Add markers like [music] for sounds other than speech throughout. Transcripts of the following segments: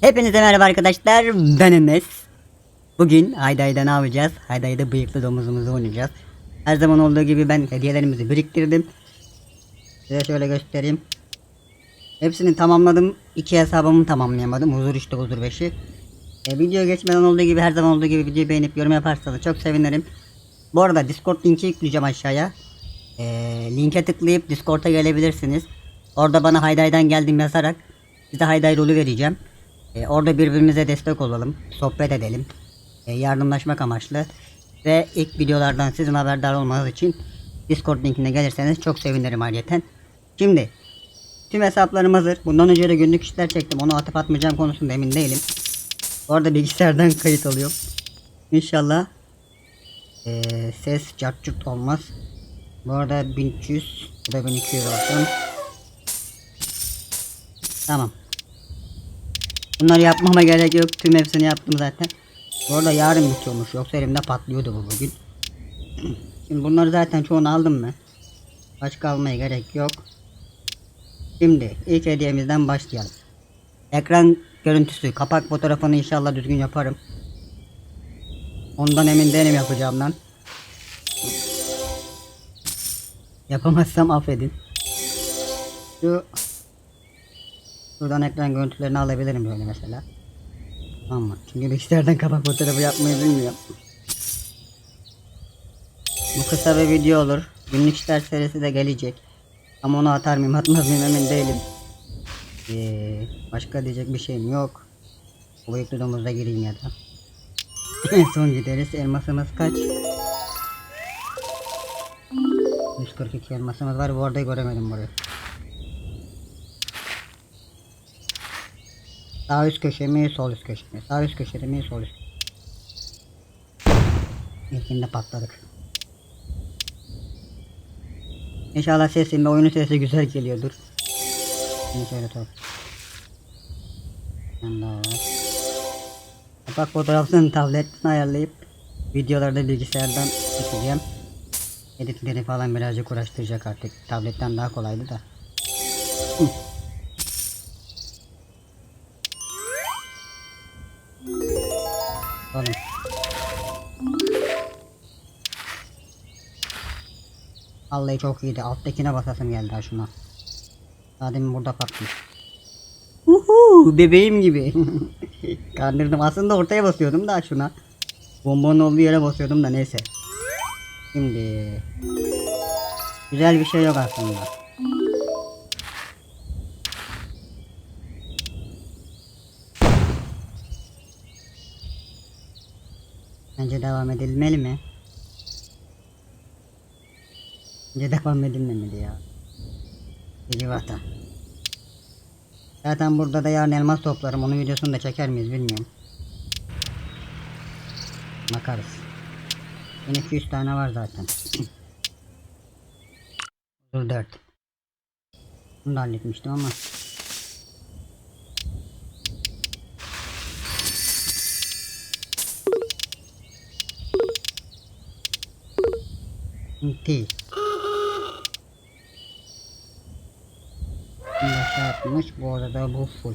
Hepinize merhaba arkadaşlar. Ben Enes. Bugün Hayday'da ne yapacağız? Hayday'da bıyıklı domuzumuzu oynayacağız. Her zaman olduğu gibi ben hediyelerimizi biriktirdim. Size şöyle göstereyim. Hepsini tamamladım. İki hesabımı tamamlayamadım. Huzur işte huzur 5'i. E, video geçmeden olduğu gibi her zaman olduğu gibi videoyu beğenip yorum yaparsanız çok sevinirim. Bu arada Discord linki yükleyeceğim aşağıya. E, linke tıklayıp Discord'a gelebilirsiniz. Orada bana Hayday'dan geldim yazarak size Hayday rolü vereceğim. E, orada birbirimize destek olalım, sohbet edelim, e, yardımlaşmak amaçlı ve ilk videolardan sizin haberdar olmanız için Discord linkine gelirseniz çok sevinirim ayrıyeten. Şimdi tüm hesaplarım hazır. Bundan önce de günlük işler çektim. Onu atıp atmayacağım konusunda emin değilim. Bu arada bilgisayardan [laughs] kayıt alıyorum. İnşallah e, ses cart olmaz. Bu arada 1300 bu da 1200 olsun. Tamam. Bunları yapmama gerek yok. Tüm hepsini yaptım zaten. Bu arada yarın bitiyormuş. Yoksa elimde patlıyordu bu bugün. Şimdi bunları zaten çoğunu aldım mı? Başka almaya gerek yok. Şimdi ilk hediyemizden başlayalım. Ekran görüntüsü, kapak fotoğrafını inşallah düzgün yaparım. Ondan emin değilim yapacağımdan. Yapamazsam affedin. Şu Buradan ekran görüntülerini alabilirim böyle mesela. Ama çünkü bilgisayardan kapak fotoğrafı yapmayı bilmiyorum. Bu kısa bir video olur. Günlük işler serisi de gelecek. Ama onu atar mıyım atmaz mıyım emin değilim. Ee, başka diyecek bir şeyim yok. Bu bıyıklı domuza gireyim ya da. [laughs] Son gideriz. Elmasımız kaç? 142 elmasımız var. Bu arada göremedim burayı. Sağ üst köşe mi, sol üst köşe mi? Sağ üst köşede mi, sol üst İlkinde patladık. İnşallah sesim ve oyunun sesi güzel geliyordur. Şimdi şöyle top. Daha var. Kapak fotoğrafını tabletten ayarlayıp videolarda bilgisayardan çekeceğim. Editleri falan birazcık uğraştıracak artık. Tabletten daha kolaydı da. Hı. Oğlum. Vallahi çok iyiydi. Alttakine basasım geldi ha şuna. Daha demin burada patlamış. Uhu, bebeğim gibi. [laughs] Kandırdım. Aslında ortaya basıyordum da şuna. Bombanın olduğu yere basıyordum da neyse. Şimdi güzel bir şey yok aslında. Bence devam edilmeli mi? Bence devam edilmemeli ya. Civata. Zaten burada da yarın elmas toplarım. Onun videosunu da çeker miyiz bilmiyorum. Bakarız. Yine 200 tane var zaten. [clears throat] Dur 4. Bunu da halletmiştim ama. Değil. Şimdi aşağı atmış. Bu arada bu full.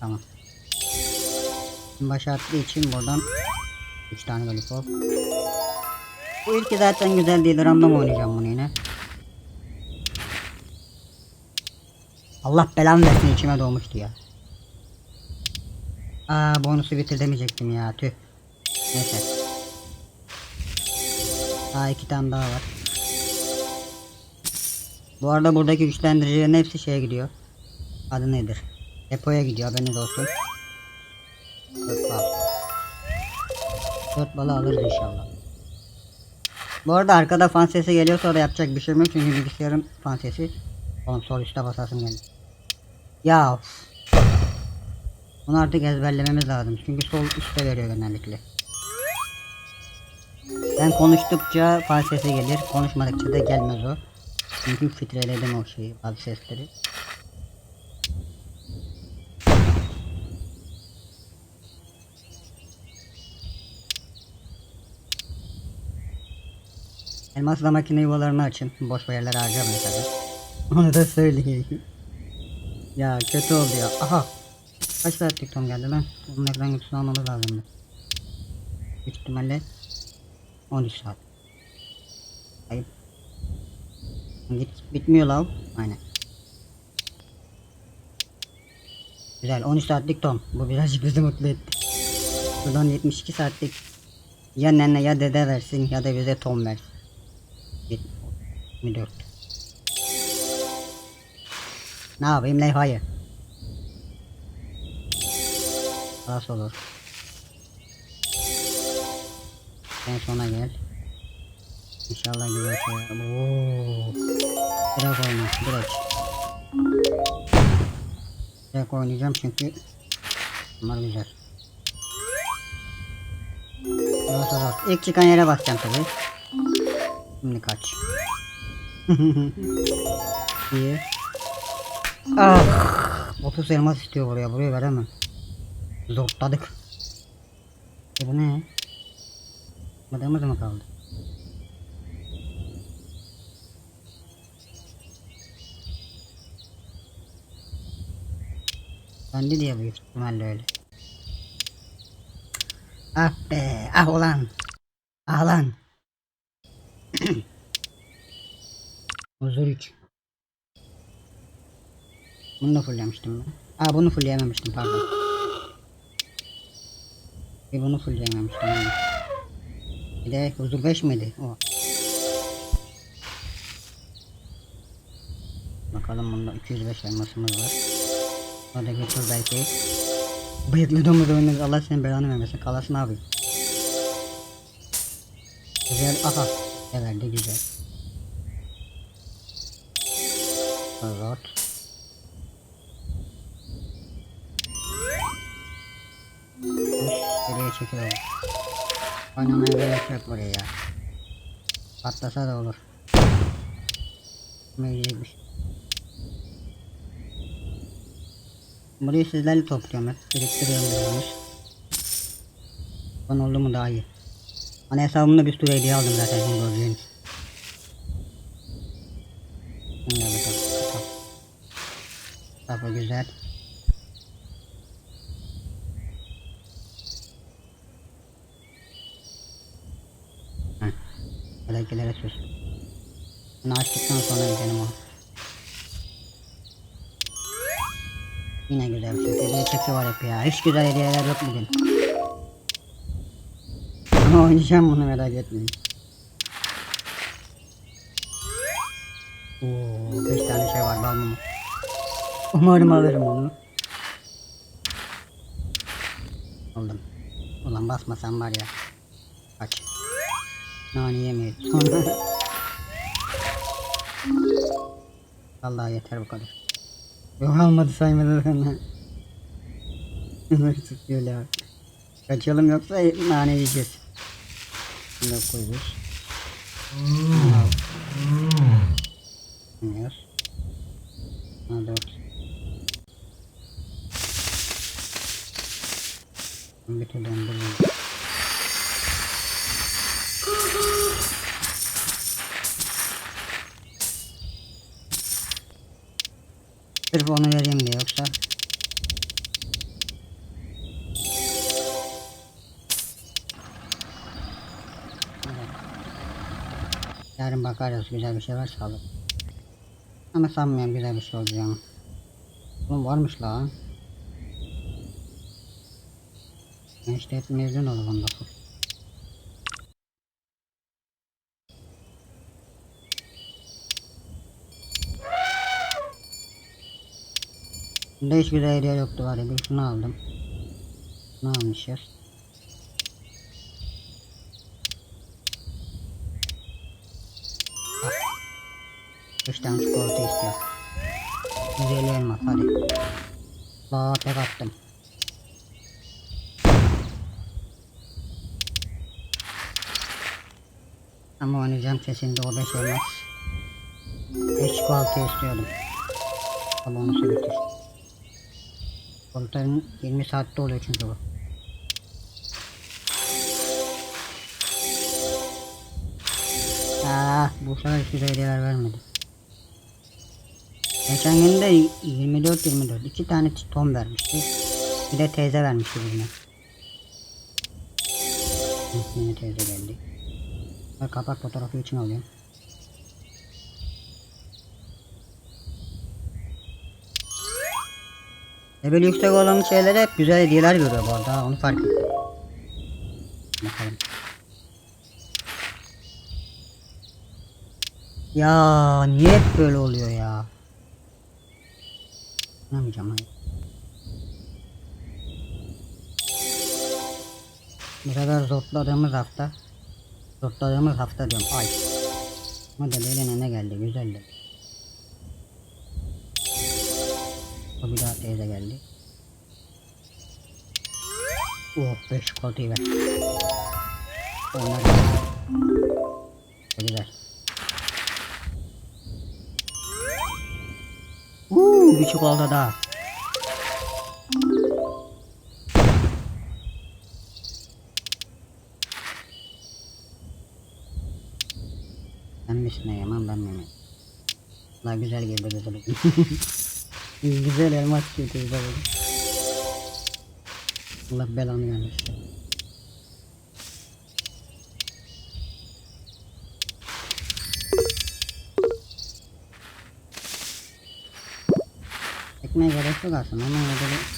Tamam. Başa attığı için buradan 3 tane lollipop. Bu ilki zaten güzel değil. Random oynayacağım bunu yine. Allah belamı versin içime doğmuştu ya. Aa bonusu bitir demeyecektim ya tüh. Neyse. Daha iki tane daha var. Bu arada buradaki güçlendiricilerin hepsi şeye gidiyor. Adı nedir? Depoya gidiyor haberiniz olsun. Dört bal. Dört balı alırız inşallah. Bu arada arkada fan sesi geliyorsa da yapacak bir şeyim yok çünkü bilgisayarın fan sesi. Oğlum sol üstte basasım geldi. Ya. Bunu artık ezberlememiz lazım çünkü sol üstte veriyor genellikle. Ben konuştukça fan sesi gelir, konuşmadıkça da gelmez o. Çünkü filtreledim o şeyi, bazı sesleri. Elmasla makine yuvalarını açın. Boş yerlere harcamayın tabi. Onu da söyleyeyim. ya kötü oldu ya. Aha. Kaç saatlik ton geldi lan? Onun ekran görüntüsünü almamız lazımdı. Büyük ihtimalle 13 saat. Ayıp. Git bitmiyor lav. Aynen. Güzel 13 saatlik ton. Bu birazcık bizi mutlu etti. Buradan 72 saatlik ya nene ya dede versin ya da bize ton versin. 24. Ne yapayım levhayı? Nasıl olur? Sen sona gel. İnşallah güzel şey. Oo. Direkt oyna, direkt. Direkt oynayacağım çünkü bunlar güzel. Zor zor zor. İlk çıkan yere basacağım tabi. Şimdi kaç. [laughs] İyi. Ah! 30 elmas istiyor buraya. Buraya veremem. Zorladık. E bu ne? Madamız mı kaldı? Bende diye büyük ihtimalle öyle. Ah be, ah ulan. Ah lan. [clears throat] Huzur 3. Bunu da fulllemiştim ben. Aa bunu fullleyememiştim pardon. Bir bunu fullleyememiştim yani. Bir de huzur 5 miydi? O. Bakalım bunda 205 elmasımız var. O da götür belki. Bıyıklı domuz oynuyoruz. Allah senin belanı vermesin. Kalasın abi. Güzel. Aha. Evet güzel. Evet. Geriye çekiyorum. Oynamaya gerek yok buraya ya. Patlasa da olur. Mecbur. Burayı sizlerle topluyorum hep. Biriktiriyorum biraz. Ben oldu mu daha iyi. Hani hesabımda bir sürü hediye aldım zaten şimdi göreceğiniz. Şimdi bakalım. Tabi güzel. Belekilere sus. Bunu açtıktan sonra gidelim o. Yine güzel bir şey. Hediye çeki var hep ya. Hiç güzel hediyeler yok bugün. Ama oynayacağım bunu merak etmeyin. Oo, 5 tane şey var balmum. Umarım alırım onu. Aldım. Ulan basmasam var ya. Kaç. Nane yemeyiz. Allah yeter bu kadar. Yok almadı saymadı bana. Bunları tutuyor ya. Kaçalım yoksa nane yiyeceğiz. Bunu da koyuyoruz. Iniyoruz. Ha dört. Bir türlü Sırf onu vereyim diye yoksa Yarın bakarız güzel bir şey varsa alır. Ama sanmıyorum güzel bir şey olacağını. Oğlum varmış lan. Ben işte hep mezun oldu bunda. Bunda hiçbir hediye yoktu var ya şunu aldım. Ne almışız? Üç tane çikolata istiyor. 150 elmas hadi. Daha tek attım. Ama oynayacağım kesin de o 5 elmas. 5 çikolata istiyordum. Ama onu götür. Çikolatanın 20 saatte oluyor çünkü bu. Ah, bu sefer güzel hediyeler vermedi. Geçen gün de 24-24 iki tane ton vermişti. Bir de teyze vermişti birine. Yine teyze geldi. Ben kapak fotoğrafı için alıyorum. Böyle yüksek olan şeylere hep güzel hediyeler veriyor bu arada onu fark ettim. Bakalım. Ya niye hep böyle oluyor ya? Ne yapacağım hayır. Bu sefer zortladığımız hafta Zortladığımız hafta diyorum ay da eline ne geldi güzeldi O bir daha teyze geldi Oh 5 çikolatayı ver Onlar güzel Uuu bir çikolata daha Ben misin yaman ben miyim? La güzel girdi güzel. [laughs] güzel elmas çıktı güzel oldu. Allah belanı vermesin. Ekmeğe gerek yok aslında ama bir-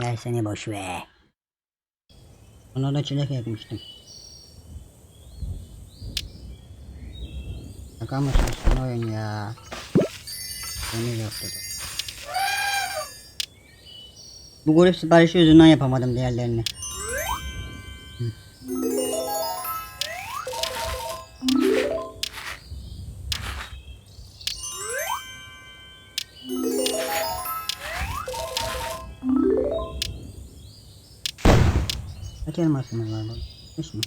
Ver seni boş ver. Ona da çilek yapmıştım. Şaka mısın sen oyun ya? Beni yoktu. Bu grup siparişi yüzünden yapamadım diğerlerini. Hı. Kaç elmasımız var? Beş mi?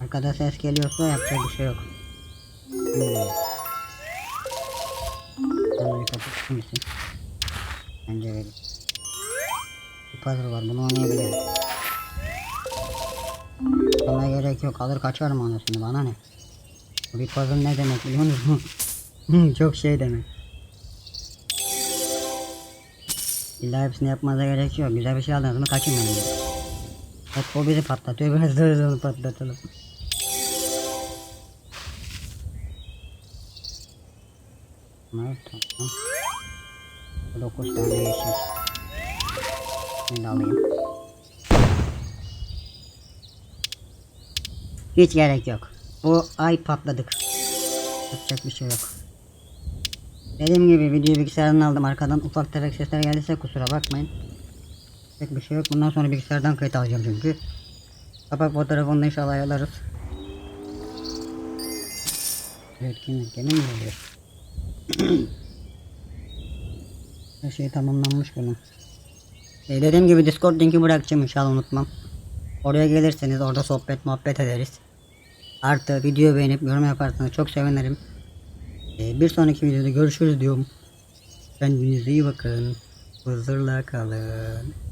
Arkada ses geliyorsa yapacak bir şey yok. Hmm. Sen kapatır mısın? Bence öyle. Puzzle var bunu oynayabilirim. Bana gerek yok alır kaçarım anasını bana ne? Bir puzzle ne demek biliyor musun? Çok şey demek. İlla hepsini yapmanıza gerek yok. Güzel bir şey aldınız mı kaçın benim. Hep o bizi patlatıyor biraz da hızlı patlatalım. Evet tamam. 9 tane yeşil. Şimdi alayım. Hiç gerek yok. Bu ay patladık. Yapacak bir şey yok. Dediğim gibi videoyu bilgisayardan aldım. Arkadan ufak tefek sesler geldiyse kusura bakmayın. Pek bir şey yok. Bundan sonra bilgisayardan kayıt alacağım çünkü. Kapak fotoğrafını da inşallah ayarlarız. Etkinlik gene mi? [clears throat] Her şey tamamlanmış bunun. E dediğim gibi Discord linki bırakacağım inşallah unutmam. Oraya gelirseniz orada sohbet muhabbet ederiz. Artı video beğenip yorum yaparsanız çok sevinirim. E, bir sonraki videoda görüşürüz diyorum. Kendinize iyi bakın. Huzurla kalın.